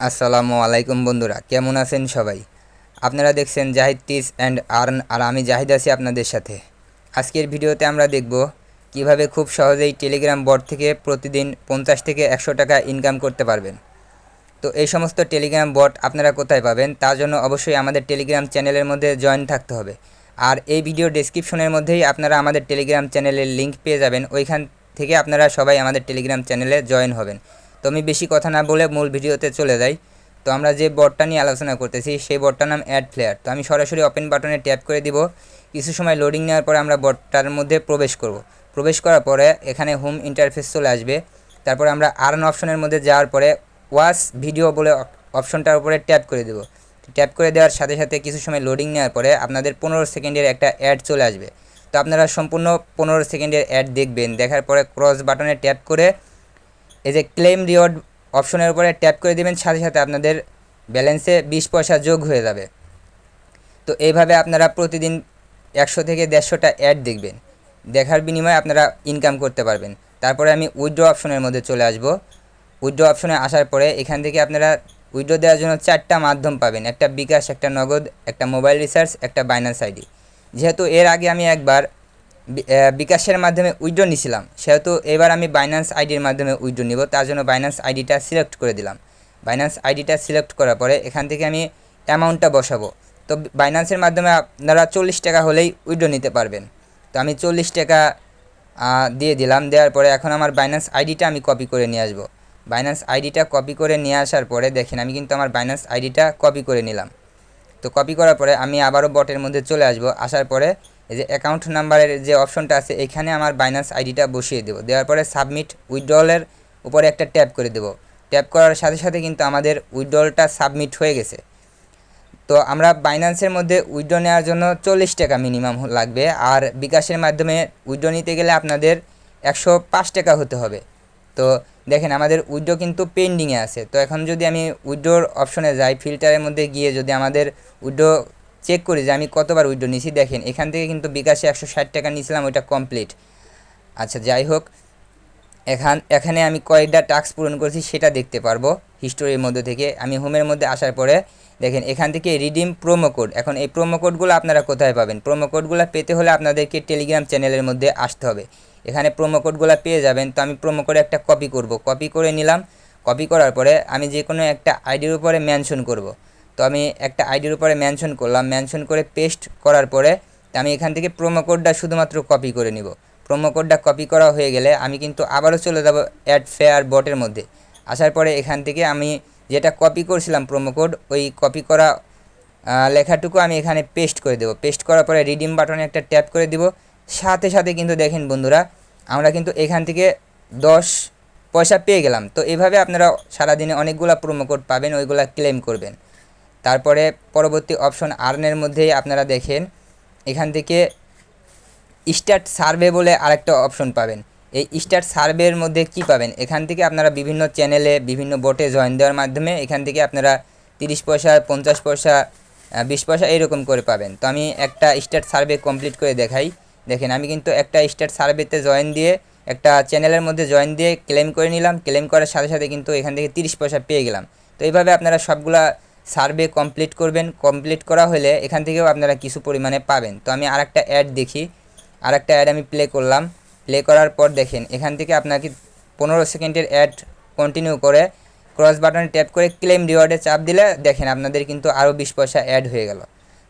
আসসালামু আলাইকুম বন্ধুরা, কেমন আছেন সবাই? আপনারা দেখছেন জাহিদ টিস অ্যান্ড আর্ন, আর আমি জাহিদ আছি আপনাদের সাথে। আজকের ভিডিওতে আমরা দেখব কীভাবে খুব সহজেই টেলিগ্রাম বট থেকে প্রতিদিন পঞ্চাশ থেকে একশো টাকা ইনকাম করতে পারবেন। তো এই সমস্ত টেলিগ্রাম বট আপনারা কোথায় পাবেন, তার জন্য অবশ্যই আমাদের টেলিগ্রাম চ্যানেলের মধ্যে জয়েন থাকতে হবে। আর এই ভিডিও ডেসক্রিপশনের মধ্যেই আপনারা আমাদের টেলিগ্রাম চ্যানেলের লিঙ্ক পেয়ে যাবেন, ওইখান থেকে আপনারা সবাই আমাদের টেলিগ্রাম চ্যানেলে জয়েন হবেন। তো আমি বেশি কথা না বলে মূল ভিডিওতে চলে যাই। তো আমরা যে বটটা নিয়ে আলোচনা করতেছি, সেই বটটার নাম অ্যাড ফ্লেয়ার তো আমি সরাসরি ওপেন বাটনে ট্যাপ করে দিব। কিছু সময় লোডিং নেওয়ার পরে আমরা বটটার মধ্যে প্রবেশ করব। প্রবেশ করার পরে এখানে হোম ইন্টারফেস চলে আসবে। তারপরে আমরা আর্ন অপশনের মধ্যে যাওয়ার পরে ওয়াচ ভিডিও বলে অপশনটার উপরে ট্যাপ করে দেবো। ট্যাপ করে দেওয়ার সাথে সাথে কিছু সময় লোডিং নেওয়ার পরে আপনাদের পনেরো সেকেন্ডের একটা অ্যাড চলে আসবে। তো আপনারা সম্পূর্ণ পনেরো সেকেন্ডের অ্যাড দেখবেন। দেখার পরে ক্রস বাটনে ট্যাপ করে এই যে ক্লেম রিওয়ার্ড অপশনের উপরে ট্যাপ করে দেবেন, সাথে সাথে আপনাদের ব্যালেন্সে বিশ পয়সা যোগ হয়ে যাবে। তো এইভাবে আপনারা প্রতিদিন একশো থেকে দেড়শোটা অ্যাড দেখবেন। দেখার বিনিময়ে আপনারা ইনকাম করতে পারবেন। তারপরে আমি উইড্রো অপশনের মধ্যে চলে আসব। উইড্রো অপশনে আসার পরে এখান থেকে আপনারা উইড্রো দেওয়ার জন্য চারটা মাধ্যম পাবেন। একটা বিকাশ, একটা নগদ, একটা মোবাইল রিচার্জ একটা বাইন্যান্স আইডি যেহেতু এর আগে আমি একবার বিকাশের মাধ্যমে উইড্রো নিছিলাম। সেহেতু এবার আমি বাইন্যান্স আইডির মাধ্যমে উইড্রো নিব, তার জন্য বাইন্যান্স আইডিটা সিলেক্ট করে দিলাম। বাইন্যান্স আইডিটা সিলেক্ট করার পরে এখান থেকে আমি অ্যামাউন্টটা বসাবো। তো বাইন্যান্সের মাধ্যমে আপনারা চল্লিশ টাকা হলেই উইড্রো নিতে পারবেন। তো আমি চল্লিশ টাকা দিয়ে দিলাম। দেওয়ার পরে এখন আমার বাইন্যান্স আইডিটা আমি কপি করে নিয়ে আসব। বাইন্যান্স আইডিটা কপি করে নিয়ে আসার পরে দেখেন, আমি কিন্তু আমার বাইন্যান্স আইডিটা কপি করে নিলাম। তো কপি করার পরে আমি আবারও বটের মধ্যে চলে আসব। আসার পরে এই যে অ্যাকাউন্ট নাম্বারের যে অপশনটা আছে, এখানে আমার বাইন্যান্স আইডিটা বসিয়ে দেবো। দেওয়ার পরে সাবমিট উইথড্রলের উপরে একটা ট্যাপ করে দেবো। ট্যাপ করার সাথে সাথে কিন্তু আমাদের উইথড্রলটা সাবমিট হয়ে গেছে। তো আমরা বাইন্যান্সের মধ্যে উইথড্র নেওয়ার জন্য চল্লিশ টাকা মিনিমাম লাগবে। আর বিকাশের মাধ্যমে উইথড্র নিতে গেলে আপনাদের একশো পাঁচ টাকা হতে হবে। তো দেখেন, আমাদের উইড্রো কিন্তু পেন্ডিংয়ে আছে। তো এখন যদি আমি উইড্রোর অপশনে যাই ফিল্টারের মধ্যে গিয়ে যদি আমাদের উইড্রো চেক করি যে আমি কতবার উইড্রো নিছি দেখেন, এখান থেকে কিন্তু বিকাশে একশো ষাট টাকা নিয়েছিলাম, ওইটা কমপ্লিট আচ্ছা যাই হোক, এখান এখানে আমি কয়েকটা টাস্ক পূরণ করেছি সেটা দেখতে পারব হিস্টোরির মধ্যে থেকে। আমি হোমের মধ্যে আসার পরে, দেখেন, এখান থেকে রিডিম প্রোমো কোড এখন এই প্রোমো কোডগুলো আপনারা কোথায় পাবেন? প্রোমো কোডগুলো পেতে হলে আপনাদেরকে টেলিগ্রাম চ্যানেলের মধ্যে আসতে হবে। এখানে প্রোমো কোডগুলো পেয়ে যাবেন। তো আমি প্রোমো কোডে একটা কপি করব। কপি করে নিলাম। কপি করার পরে আমি যে কোনো একটা আইডির উপরে মেনশন করব। তো আমি একটা আইডির উপরে মেনশন করলাম। মেনশন করে পেস্ট করার পরে আমি এখান থেকে প্রোমো কোডটা শুধুমাত্র কপি করে নিব। প্রোমো কোডটা কপি করা হয়ে গেলে আমি কিন্তু আবারও চলে যাব অ্যাড ফেয়ার বটের মধ্যে। আসার পরে এখান থেকে আমি যেটা কপি করছিলাম প্রোমো কোড ওই কপি করা লেখাটুকু আমি এখানে পেস্ট করে দেবো। পেস্ট করার পরে রিডিম বাটনে একটা ট্যাপ করে দিব। সাথে সাথে কিন্তু দেখেন বন্ধুরা, আমরা কিন্তু এখান থেকে দশ পয়সা পেয়ে গেলাম। তো এভাবে আপনারা সারাদিনে অনেকগুলো প্রোমো কোড পাবেন, ওইগুলো ক্লেম করবেন। তারপরে পরবর্তী অপশন আর্নের মধ্যেই আপনারা দেখেন, এখান থেকে স্টার্ট সার্ভে বলে আরেকটা অপশন পাবেন। এই স্টার্ট সার্ভের মধ্যে কি পাবেন? এখান থেকে আপনারা বিভিন্ন চ্যানেলে বিভিন্ন বোটে জয়েন দেওয়ার মাধ্যমে এখান থেকে আপনারা তিরিশ পয়সা, পঞ্চাশ পয়সা বিশ পয়সা এইরকম করে পাবেন। তো আমি একটা স্টার্ট সার্ভে কমপ্লিট করে দেখাই। দেখেন, আমি কিন্তু একটা স্টার্ট সার্ভেতে জয়েন দিয়ে একটা চ্যানেলের মধ্যে জয়েন দিয়ে ক্লেম করে নিলাম। ক্লেম করার সাথে সাথে কিন্তু এখান থেকে তিরিশ পয়সা পেয়ে গেলাম। তো এইভাবে আপনারা সবগুলা সার্ভে কমপ্লিট করবেন। কমপ্লিট করা হলে এখান থেকেও আপনারা কিছু পরিমাণে পাবেন। তো আমি আরেকটা অ্যাড দেখি। আরেকটা অ্যাড আমি প্লে করলাম। প্লে করার পর দেখেন, এখান থেকে আপনাকে পনেরো সেকেন্ডের অ্যাড কন্টিনিউ করে ক্রস বাটনে ট্যাপ করে ক্লেম রিওয়ার্ডে চাপ দিলে দেখেন আপনাদের কিন্তু আরও বিশ পয়সা অ্যাড হয়ে গেল।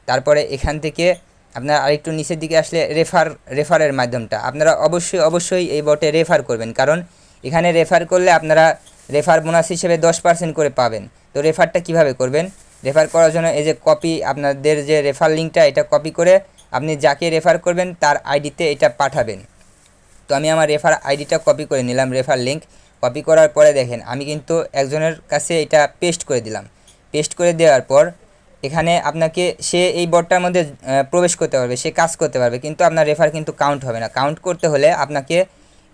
তারপরে এখান থেকে আপনারা আরেকটু নিচের দিকে আসলে রেফার রেফারের মাধ্যমটা। আপনারা অবশ্যই অবশ্যই এই বটে রেফার করবেন। কারণ এখানে রেফার করলে আপনারা রেফার বোনাস হিসেবে দশ পার্সেন্ট করে পাবেন। তো রেফারটা কীভাবে করবেন? রেফার করার জন্য এই যে কপি আপনাদের যে রেফার লিঙ্কটা এটা কপি করে আপনি যাকে রেফার করবেন, তার আইডিতে এটা পাঠাবেন। তো আমি আমার রেফার আইডিটা কপি করে নিলাম রেফার লিঙ্ক কপি করার পরে দেখেন, আমি কিন্তু একজনের কাছে এটা পেস্ট করে দিলাম। পেস্ট করে দেওয়ার পর এখানে আপনাকে সে এই বটটার মধ্যে প্রবেশ করতে পারবে, সে কাজ করতে পারবে, কিন্তু আপনার রেফার কিন্তু কাউন্ট হবে না। কাউন্ট করতে হলে আপনাকে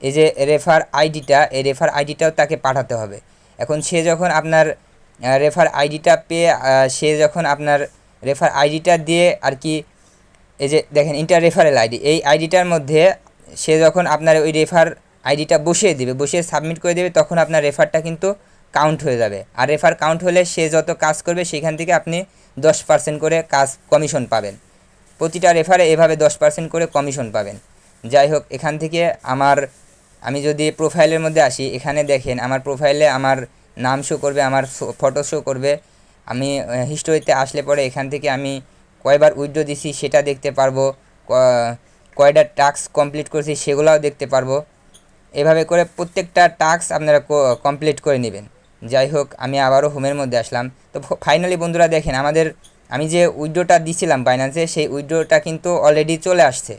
এই যে রেফার আইডিটা এই রেফার আইডিটাও তাকে পাঠাতে হবে। এখন সে যখন আপনার রেফার আইডিটা পেয়ে সে যখন আপনার রেফার আইডিটা দিয়ে আর কি, এই যে দেখেন ইন্টার রেফারেল আইডি এই আইডিটার মধ্যে সে যখন আপনার ওই রেফার আইডিটা বসিয়ে দিবে, বসিয়ে সাবমিট করে দেবে, তখন আপনার রেফারটা কিন্তু কাউন্ট হয়ে যাবে। আর রেফার কাউন্ট হলে সে যত কাজ করবে, সেখান থেকে আপনি দশ পার্সেন্ট করে কাজ কমিশন পাবেন। প্রতিটা রেফারে এভাবে দশ পার্সেন্ট করে কমিশন পাবেন। যাই হোক, এখান থেকে আমার, আমি যদি প্রোফাইলের মধ্যে আসি, এখানে দেখেন আমার প্রোফাইলে আমার নাম শো করবে, আমার ফটো শো করবে। আমি হিস্টোরিতে আসলে পরে এখান থেকে আমি কয়বার উইথড্র দিছি সেটা দেখতে পারব কয়টা টাস্ক কমপ্লিট করছি সেগুলোও দেখতে পারব। এভাবে করে প্রত্যেকটা টাস্ক আপনারা কমপ্লিট করে নেবেন। যাই হোক, আমি আবারও হোমের মধ্যে আসলাম। তো ফাইনালি বন্ধুরা দেখেন, আমাদের, আমি যে উইড্রোটা দিছিলাম বাইন্যান্সে সেই উইড্রোটা কিন্তু অলরেডি চলে আসছে।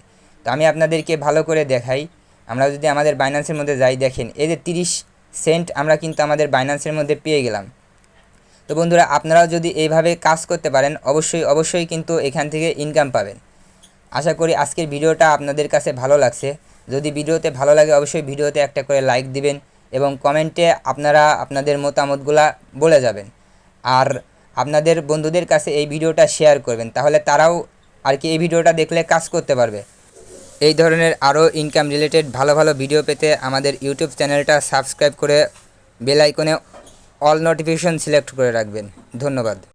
তো আমি আপনাদেরকে ভালো করে দেখাই। আমরা যদি আমাদের বাইন্যান্সের মধ্যে যাই, দেখেন, এই যে তিরিশ সেন্ট, আমরা কিন্তু আমাদের বাইন্যান্সের মধ্যে পেয়ে গেলাম। তো বন্ধুরা, আপনারাও যদি এইভাবে কাজ করতে পারেন, অবশ্যই অবশ্যই কিন্তু এখান থেকে ইনকাম পাবেন। আশা করি আজকের ভিডিওটা আপনাদের কাছে ভালো লাগছে। যদি ভিডিওতে ভালো লাগে, অবশ্যই ভিডিওতে একটা করে লাইক দিবেন এবং কমেন্টে আপনারা আপনাদের মতামতগুলা বলে যাবেন। আর আপনাদের বন্ধুদের কাছে এই ভিডিওটা শেয়ার করবেন, তাহলে তারাও আর কি এই ভিডিওটা দেখলে কাজ করতে পারবে। এই ধরনের আরও ইনকাম রিলেটেড ভালো ভালো ভিডিও পেতে আমাদের ইউটিউব চ্যানেলটা সাবস্ক্রাইব করে বেলাইকনে অল নোটিফিকেশন সিলেক্ট করে রাখবেন। ধন্যবাদ।